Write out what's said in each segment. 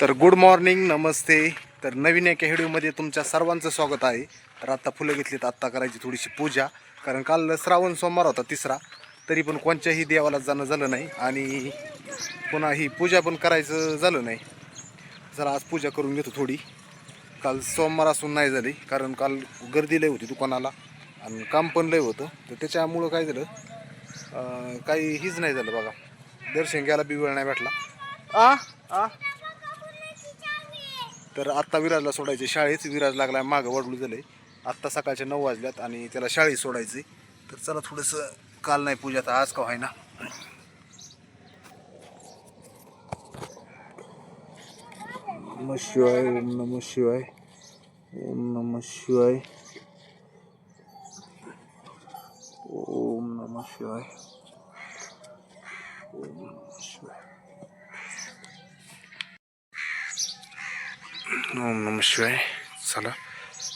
तर good morning नमस्ते. तर नवीन एका व्हिडिओमध्ये तुमच्या सर्वांचं स्वागत आहे. तर आत्ता फुलं घेतलीत आत्ता करायची थोडीशी पूजा. कारण काल श्रावण सोमवार होता तिसरा. तरी पण कोणत्याही देवाला जाणं झालं नाही आणि पुन्हा ही पूजा पण करायचं झालं नाही. जरा आज पूजा करून घेतो थोडी. काल सोमवार असून नाही झाली कारण काल गर्दी लय होती दुकानाला आणि काम पण लय होतं. तर त्याच्यामुळं काय झालं काही हीच नाही झालं बघा. दर्शन घ्यायला बी वेळ नाही भेटला. आ? आ? तर आत्ता विराजला सोडायचे शाळेत विराज लागला मागं वडलू झाले आत्ता सकाळचे नऊ वाजल्यात आणि त्याला शाळेत सोडायचे तर चला थोडंसं काल नाही पूजा तर आज का व्हाय ना नम शिवाय ओम नम शिवाय ओम नम शिवाय ओम नम शिवाय ओम ओम नम शिवाय. चला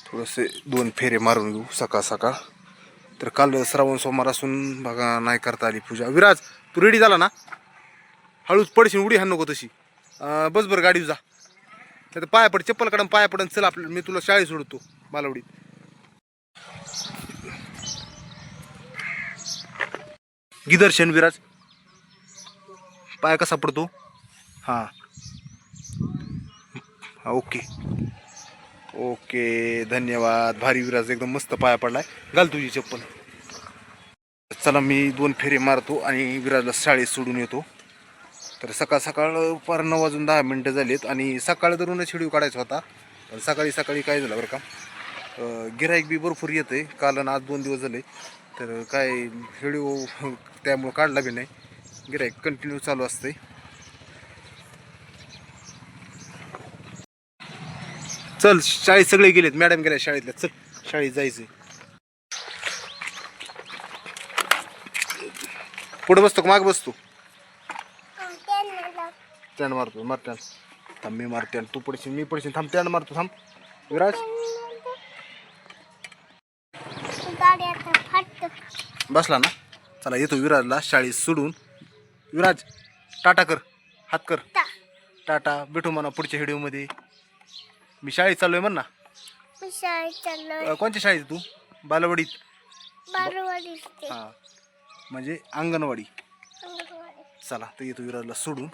थोडंसे दोन फेरे मारून घेऊ सकाळ सकाळ. तर काल श्रावण सोमवार असून बघा नाही करता आली पूजा. विराज तू रेडी झाला ना? हळूच पडशील उडी हाण नको तशी. बस बरं गाडी जा. तर पाया पड चप्पल काढून पाया पडून चल आपलं मी तुला शाळेत सोडतो मालवडीत गिदर्शन विराज. पाया कसा पडतो? हां. ओके. ओके धन्यवाद. भारी विराज एकदम मस्त पाया पडलाय. घाल तुझी चप्पल. चला मी दोन फेरे मारतो आणि विराजला शाळेत सोडून येतो. तर सकाळ सकाळ पार नऊ वाजून दहा मिनटं झालीत आणि सकाळ धरूनच व्हिडिओ काढायचा होता. पण सकाळी सकाळी काय झालं बरं का? गिराईक बी भरपूर येतं आहे काल आणि आज दोन दिवस झाले. तर काय व्हिडिओ त्यामुळं काढला बी नाही. गिराईक कंटिन्यू चालू असते चल शाळेत सगळे गेलेत. मॅडम गेल्या शाळेतल्या. चल शाळेत जायचंय. पुढे बसतो का? माग बसतो. स्टँड मारतो मार थांब मी मारते तू पडशील मी पडशील. थांब स्टँड मारतो थांब. विराज? बसला ना? चला येतो विराजला. शाळेत सोडून. विराज टाटा कर. हात कर. टाटा. भेटू म्हणा पुढच्या व्हिडिओमध्ये. मी शाळेत चाललोय म्हण ना. मी शाळेत चाललोय. अं, कोणत्या शाळेत तू? बालवाडीत. बालवाडी ते. हां. म्हणजे अंगणवाडी. अंगणवाडी. चला तर येतो विराजला सोडून.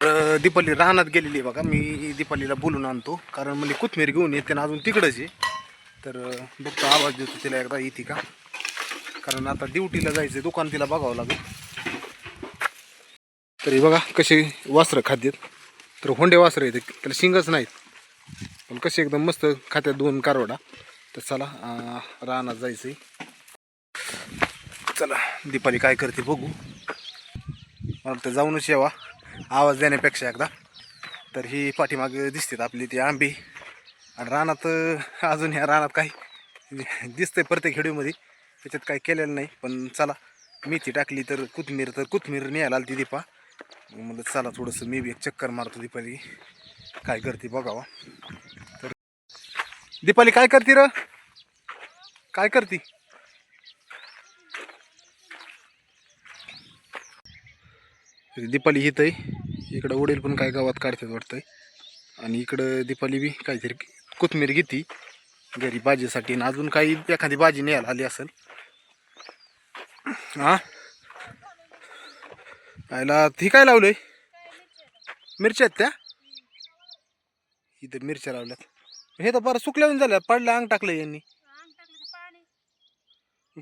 तर दीपाली रानात गेलेली आहे बघा. मी दीपालीला बोलून आणतो. कारण म्हणजे कोथमीर घेऊन येते ना अजून तिकडंच आहे. तर अं, बघतो आवाज देतो तिला एकदा येते का? कारण आता ड्युटीला जायचं दुकान तिला बघावं लागेल. तरी बघा कसे वासरं खाद्यत. तर होंडे वासरं येते त्याला शिंगच नाहीत. पण कसे एकदम मस्त खात्यात दोन कारवडा. तर चला रानात जायचं आहे चला दीपाली काय करते बघू. मला वाटतं जाऊनच यावा. आवाज देण्यापेक्षा एकदा. तर ही पाठीमागे दिसतात आपली ती आंबे. आणि रानात अजून ह्या रानात काही दिसतंय प्रत्येक खेडूमध्ये. त्याच्यात काही केलेलं नाही पण चला मेथी टाकली तर कोथमीर तर कोथमीर न्यायला आली ती दीपा. म्हणलं चला थोडंसं मी बी एक चक्कर मारतो दीपाली. काय करते बघावा. तर दीपाली काय करते र? काय करते? दीपाली हित आहे इकडं वडील पण काय गावात काढतात वाटतंय. आणि इकडं दीपाली बी काहीतरी कोथमीर घेती. घरी भाजीसाठी. आणि अजून काही एखादी भाजी न्यायला आली असेल. हां आयला ही काय लावलंय? मिरच्या आहेत त्या? इथं मिरच्या लावल्यात. हे तर बरं सुकल्याहून झाल्या पडल्या अंग टाकलं यांनी.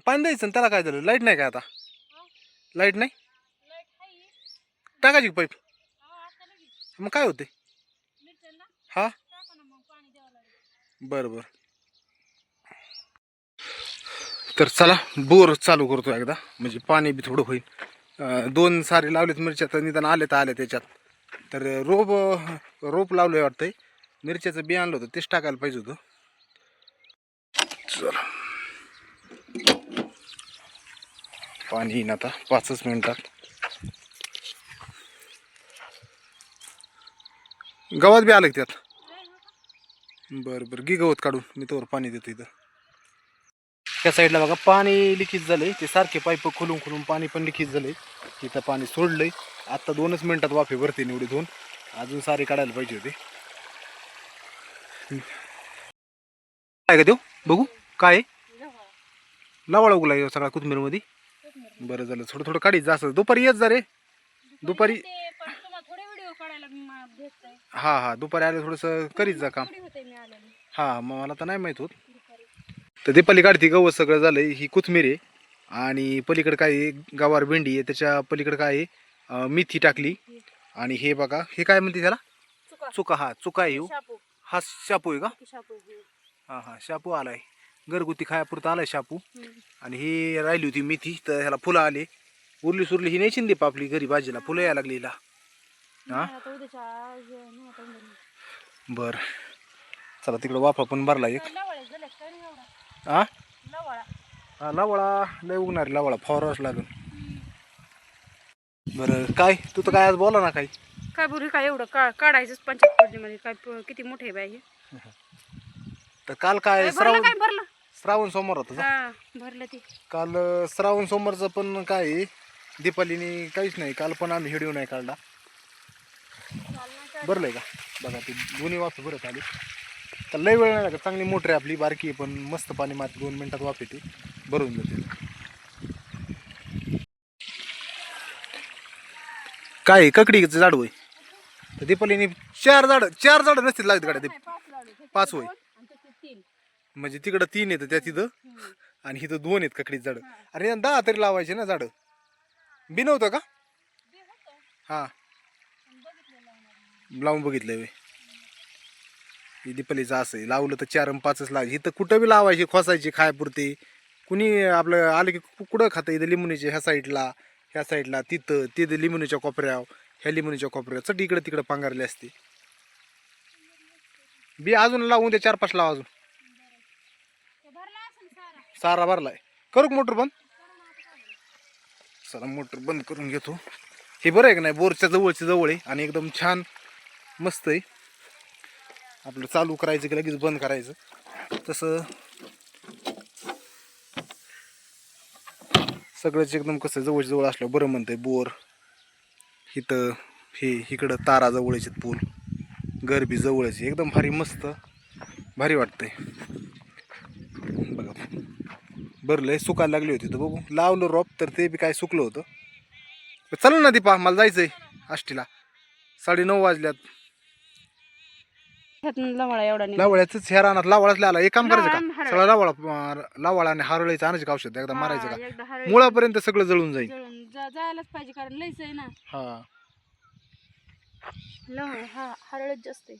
पाणी द्यायचं ना त्याला काय झालं? लाइट नाही काय आता? लाइट नाही? टाकायची पाईप? मग काय होते हा? बरं बरं. तर चला बोर चालू करतो एकदा. म्हणजे पाणी बी थोडं होईल. दोन सारे लावलेत मिरच्या तर निदान आले तर आले त्याच्यात. तर रोप रोप लावलं आहे वाटतंय. मिरच्याचं बी आणलं होतं तेच टाकायला पाहिजे होतं. चला. पाणी येईन आता पाचच मिनटात. गवत बी आलं त्यात. बरं बरं. गी गवत काढून मी तोवर पाणी देतो इथं. त्या साईडला बघा पाणी लिकेज झालंय. ते सारखे पाईप खोलून खोलून पाणी पण लिकेज झालंय. तिथं पाणी सोडलंय. आता दोनच मिनिटात वाफे भरते एवढी दोन अजून सारे काढायला पाहिजे होते. काय का देऊ बघू. काय? आहे? लावळा उगला ह्यो सगळा कोथमीरमध्ये. बरं झालं. थोडं थोडं काढीत जा असं. दुपारी येत जा रे. दुपारी हा हा. दुपारी आलं थोडंसं करीत जा काम. हा मग मला तर नाही माहीत होत. तर ते पलीकडे ती गवत सगळं झालंय ही कोथमीर आहे. आणि पलीकडे काय आहे गवार भेंडी आहे त्याच्या पलीकडे काय आहे मेथी टाकली. आणि हे बघा हे काय म्हणते त्याला? चुका. चुका हा चुका आहे. शापू. हा शापू आहे का. हा. हा शापू आलाय. घरगुती खायापुरता आलाय शापू. आणि ही राहिली होती मेथी तर ह्याला फुलं आले. उरली सुरली ही नाही शिंदे आपली घरी भाजीला फुलं यायला लागली हिला. हा. बर. चला तिकडं वाफा पण भरला एक तर लवळ्या झाल्या काय हा लवळा. लय उगणार लावळा. फवाराच लागल. बरं काय? तू तर काय आज बोला ना काही? काय बोलू काय एवढं का काढायचंच पंचायत पौर्णिमध्ये काय प- किती मोठे आहे बाई हे. तर काल काय काय भरलं श्रावण भरलं. श्रावण सोमवार होता? हा भरलं ते. काल अं, श्रावण सोमवारचं पण काय आहे, दीपालीने काहीच नाही. काल पण आम्ही व्हिडिओ नाही काढला. भरलंय का? बघा ते दोन्ही वाफे भरत आले. तर लय वेळ नाही लागत. चांगली मोटर आहे आपली बारकी आहे पण मस्त पाणी माती दोन मिनिटात वाफ येते. भरून जाते. काय आहे? ककडीचं झाड होय? तर दीपालीने चार झाड चार झाड नसतील लागत गाड्या दीप पाच होय. म्हणजे तिकडं तीन येतं त्या तिथं. आणि इथं दोन आहेत ककडीत झाडं. अरे दहा तरी लावायचे ना झाडं. बिनवतं नव्हतं का? हा. लावून बघितलंय वे ही दीपालीचं असं आहे लावलं तर चार आणि पाचच लावायचे इथं कुठं बी लावायची खोसायची खायपुरती कुणी आपलं आलं की कुठं खातं इथं लिंबुनीचे ह्या साईडला ह्या साईडला तिथं तिथं लिंबुनीच्या कोपऱ्यावर ह्या लिंबुनीच्या कोपऱ्यावर. चट इकडं तिकडं पांघरले असते. बी अजून लावून दे चार पाच लावा अजून. सारा भरलाय. करू मोटर बंद? चला मोटर बंद करून घेतो. हे बरं आहे का नाही? बोरच्या जवळच्या जवळ आहे आणि एकदम छान मस्त आहे. आपलं चालू करायचं की लगेच बंद करायचं. तसं सगळंच एकदम कसं जवळच्या जवळ असलं बरं म्हणतंय बोर. इथं हे इकडं तारा जवळच आहेत पूल. गरबी जवळच एकदम भारी मस्त भारी वाटतंय. बघा. भरलंय सुकायला लागली होती तर बघू. लावलं रॉप तर ते बी काय सुकलं होतं. चल ना दीपा मला जायचंय आष्टीला. साडे नऊ वाजल्यात. ह्यातून लवळा एवढा नाही लावळ्याच ह्या रानात लावळाच लिहायला एक काम करायचं लावळा आणि का हरळ. सगळं लावळा अं, लावळा आणि हारळीचं आणायचं का औषध एकदा मारायचं हा, का? एकदा हरळ. मुळापर्यंत सगळं जळून जाईल. जळून जा- जायलाच पाहिजे कारण लईच आहे ना. हा. लवळ हा हरळच जास्त आहे.